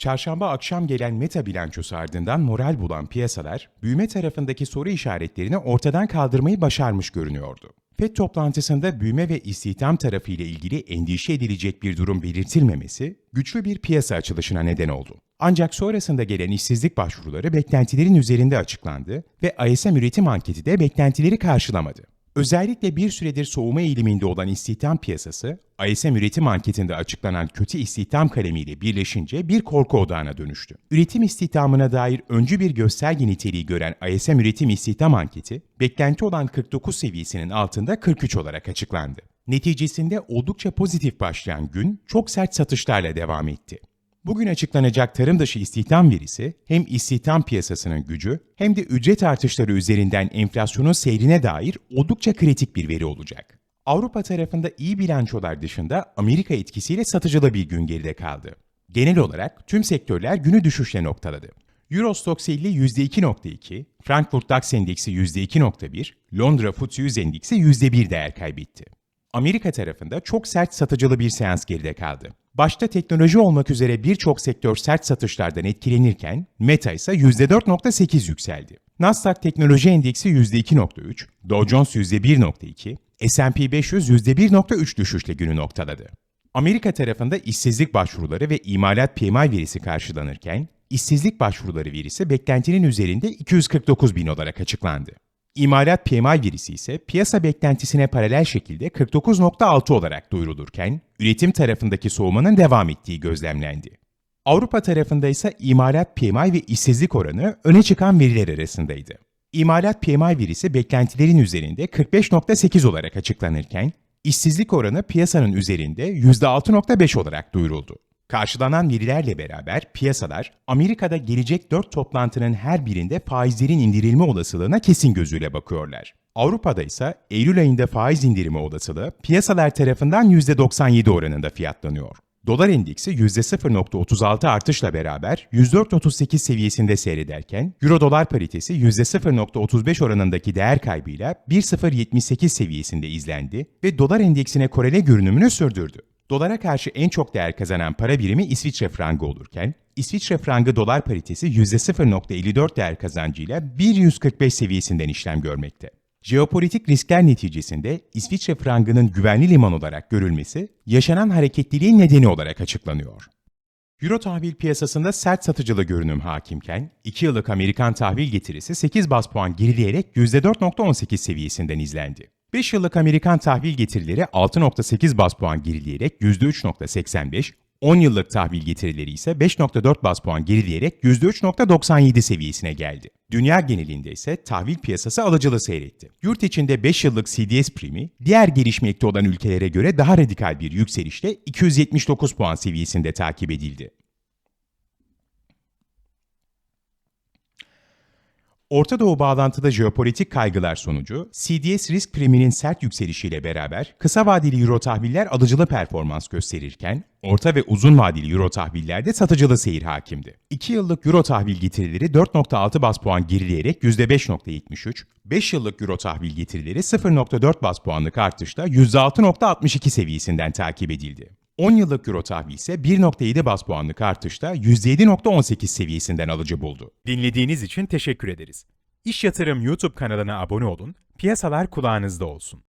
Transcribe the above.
Çarşamba akşam gelen meta bilançosu ardından moral bulan piyasalar, büyüme tarafındaki soru işaretlerini ortadan kaldırmayı başarmış görünüyordu. FED toplantısında büyüme ve istihdam tarafı ile ilgili endişe edilecek bir durum belirtilmemesi, güçlü bir piyasa açılışına neden oldu. Ancak sonrasında gelen işsizlik başvuruları beklentilerin üzerinde açıklandı ve ISM üretim anketi de beklentileri karşılamadı. Özellikle bir süredir soğuma eğiliminde olan istihdam piyasası, ISM üretim anketinde açıklanan kötü istihdam kalemiyle birleşince bir korku odağına dönüştü. Üretim istihdamına dair öncü bir gösterge niteliği gören ISM üretim istihdam anketi, beklenti olan 49 seviyesinin altında 43 olarak açıklandı. Neticesinde oldukça pozitif başlayan gün çok sert satışlarla devam etti. Bugün açıklanacak tarım dışı istihdam verisi hem istihdam piyasasının gücü hem de ücret artışları üzerinden enflasyonun seyrine dair oldukça kritik bir veri olacak. Avrupa tarafında iyi bilançolar dışında Amerika etkisiyle satıcılı bir gün geride kaldı. Genel olarak tüm sektörler günü düşüşle noktaladı. Eurostoxx 50 %2.2, Frankfurt DAX endeksi %2.1, Londra FTSE 100 endeksi %1 değer kaybetti. Amerika tarafında çok sert satıcılı bir seans geride kaldı. Başta teknoloji olmak üzere birçok sektör sert satışlardan etkilenirken Meta ise %4.8 yükseldi. Nasdaq Teknoloji Endeksi %2.3, Dow Jones %1.2, S&P 500 %1.3 düşüşle günü noktaladı. Amerika tarafında işsizlik başvuruları ve imalat PMI verisi karşılanırken, işsizlik başvuruları verisi beklentinin üzerinde 249 bin olarak açıklandı. İmalat PMI verisi ise piyasa beklentisine paralel şekilde 49.6 olarak duyurulurken, üretim tarafındaki soğumanın devam ettiği gözlemlendi. Avrupa tarafında ise imalat PMI ve işsizlik oranı öne çıkan veriler arasındaydı. İmalat PMI verisi beklentilerin üzerinde 45.8 olarak açıklanırken, işsizlik oranı piyasanın üzerinde %6.5 olarak duyuruldu. Karşılanan verilerle beraber piyasalar Amerika'da gelecek 4 toplantının her birinde faizlerin indirilme olasılığına kesin gözüyle bakıyorlar. Avrupa'da ise Eylül ayında faiz indirimi olasılığı piyasalar tarafından %97 oranında fiyatlanıyor. Dolar endeksi %0.36 artışla beraber 104.38 seviyesinde seyrederken, Euro dolar paritesi %0.35 oranındaki değer kaybıyla 1.078 seviyesinde izlendi ve dolar endeksine korele görünümünü sürdürdü. Dolara karşı en çok değer kazanan para birimi İsviçre frangı olurken, İsviçre frangı dolar paritesi %0.54 değer kazancıyla 1.145 seviyesinden işlem görmekte. Jeopolitik riskler neticesinde İsviçre frangının güvenli liman olarak görülmesi, yaşanan hareketliliğin nedeni olarak açıklanıyor. Euro tahvil piyasasında sert satıcılı görünüm hakimken, 2 yıllık Amerikan tahvil getirisi 8 bas puan gerileyerek %4.18 seviyesinden izlendi. 5 yıllık Amerikan tahvil getirileri 6.8 bas puan gerileyerek %3.85, 10 yıllık tahvil getirileri ise 5.4 bas puan gerileyerek %3.97 seviyesine geldi. Dünya genelinde ise tahvil piyasası alıcılı seyretti. Yurt içinde 5 yıllık CDS primi, diğer gelişmekte olan ülkelere göre daha radikal bir yükselişle 279 puan seviyesinde takip edildi. Orta Doğu bağlantıda jeopolitik kaygılar sonucu CDS risk priminin sert yükselişiyle beraber kısa vadeli euro tahviller alıcılı performans gösterirken orta ve uzun vadeli euro tahvillerde satıcılı seyir hakimdi. 2 yıllık euro tahvil getirileri 4.6 bas puan gerileyerek %5.73, 5 yıllık euro tahvil getirileri 0.4 bas puanlık artışla %6.62 seviyesinden takip edildi. 10 yıllık euro tahvil ise 1.7 bas puanlık artışla %7.18 seviyesinden alıcı buldu. Dinlediğiniz için teşekkür ederiz. İş Yatırım YouTube kanalına abone olun, piyasalar kulağınızda olsun.